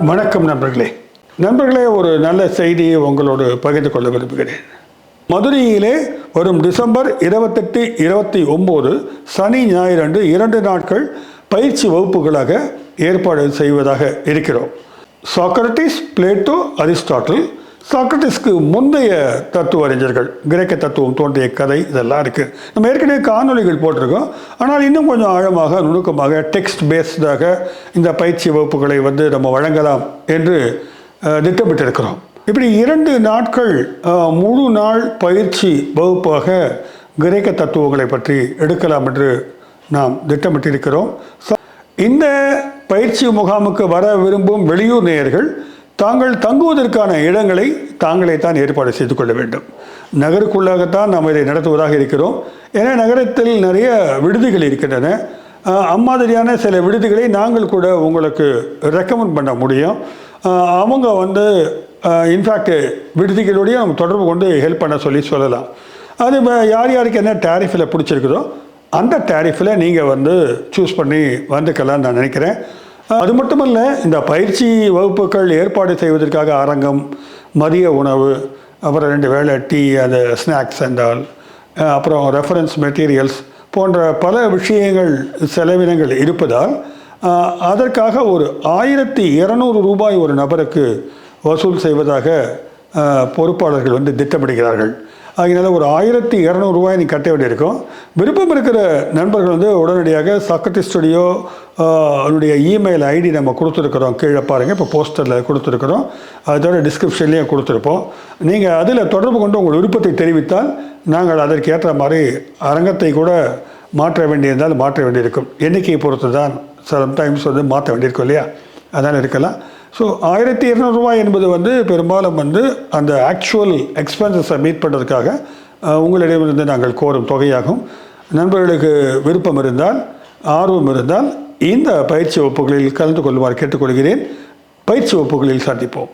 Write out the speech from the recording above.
வணக்கம் நண்பர்களே. நண்பர்களே ஒரு நல்ல செய்தியை உங்களோடு பகிர்ந்து கொள்ள விரும்புகிறேன். மதுரையிலே வரும் டிசம்பர் இருபத்தெட்டு இருபத்தி ஒம்பது சனி ஞாயிறு அன்று இரண்டு நாட்கள் பயிற்சி வகுப்புகளாக ஏற்பாடு செய்வதாக இருக்கிறோம். சாக்ரட்டிஸ் பிளேட்டோ அரிஸ்டாட்டில் சாக்ரட்டிஸ்க்கு முந்தைய தத்துவ அறிஞர்கள் கிரேக்க தத்துவம் தோன்றிய கதை இதெல்லாம் இருக்குது நம்ம ஏற்கனவே காணொளிகள் போட்டிருக்கோம். ஆனால் இன்னும் கொஞ்சம் ஆழமாக நுணுக்கமாக டெக்ஸ்ட் பேஸ்டாக இந்த பயிற்சி வகுப்புகளை வந்து நம்ம வழங்கலாம் என்று திட்டமிட்டிருக்கிறோம். இப்படி இரண்டு நாட்கள் முழு நாள் பயிற்சி வகுப்பாக கிரேக்க தத்துவங்களை பற்றி எடுக்கலாம் என்று நாம் திட்டமிட்டிருக்கிறோம். இந்த பயிற்சி முகாமுக்கு வர விரும்பும் வெளியூர் நேயர்கள் தாங்கள் தங்குவதற்கான இடங்களை தாங்களே தான் ஏற்பாடு செய்து கொள்ள வேண்டும். நகருக்குள்ளாகத்தான் நாம் இதை நடத்துவதாக இருக்கிறோம். ஏன்னா நகரத்தில் நிறைய விடுதிகள் இருக்கின்றன. அம்மாதிரியான சில விடுதிகளை நாங்கள் கூட உங்களுக்கு ரெக்கமெண்ட் பண்ண முடியும். அவங்க வந்து இன்ஃபேக்ட் விடுதிகளுடைய நம்ம தொடர்பு கொண்டு ஹெல்ப் பண்ண சொல்லி சொல்லலாம். அது யார் யாருக்கு என்ன டேரிஃபில் பிடிச்சிருக்குதோ அந்த டேரிஃபில் நீங்கள் வந்து சூஸ் பண்ணி வந்துக்கலாம்னு நான் நினைக்கிறேன். அது மட்டுமல்ல இந்த பயிற்சி வகுப்புகள் ஏற்பாடு செய்வதற்காக அரங்கம் மதிய உணவு அப்புறம் ரெண்டு வேளை டீ அந்த ஸ்நாக்ஸ் என்றால் அப்புறம் ரெஃபரன்ஸ் மெட்டீரியல்ஸ் போன்ற பல விஷயங்கள் செலவினங்கள் இருப்பதால் அதற்காக ஒரு ஆயிரத்தி இரநூறு ரூபாய் ஒரு நபருக்கு வசூல் செய்வதாக பொறுப்பாளர்கள் வந்து திட்டமிடுகிறார்கள். அதனால ஒரு ஆயிரத்தி இரநூறுவாய் நீ கட்ட வேண்டியிருக்கும். விருப்பம் இருக்கிற நண்பர்கள் வந்து உடனடியாக சக்கத்தி ஸ்டுடியோ அவனுடைய இமெயில் ஐடி நம்ம கொடுத்துருக்குறோம். கீழே பாருங்கள் இப்போ போஸ்டரில் கொடுத்துருக்குறோம். அதோட டிஸ்கிரிப்ஷன்லேயும் கொடுத்துருப்போம். நீங்கள் அதில் தொடர்பு கொண்டு உங்கள் விருப்பத்தை தெரிவித்தால் நாங்கள் அதற்கு ஏற்ற மாதிரி அரங்கத்தை கூட மாற்ற வேண்டியிருந்தால் மாற்ற வேண்டியிருக்கும். எண்ணிக்கையை பொறுத்து தான் சம்டைம்ஸ் வந்து மாற்ற வேண்டியிருக்கும் இல்லையா? அதனால் இருக்கலாம். ஸோ ஆயிரத்தி இரநூறுவாய் என்பது வந்து பெரும்பாலும் வந்து அந்த ஆக்சுவல் எக்ஸ்பென்சஸை மீட் பண்ணுறதுக்காக உங்களிடமிருந்து நாங்கள் கோரும் தொகையாகும். நண்பர்களுக்கு விருப்பம் இருந்தால் ஆர்வம் இருந்தால் இந்த பயிற்சி வகுப்புகளில் கலந்து கொள்ளுமாறு கேட்டுக்கொள்கிறேன். பயிற்சி வகுப்புகளில் சந்திப்போம்.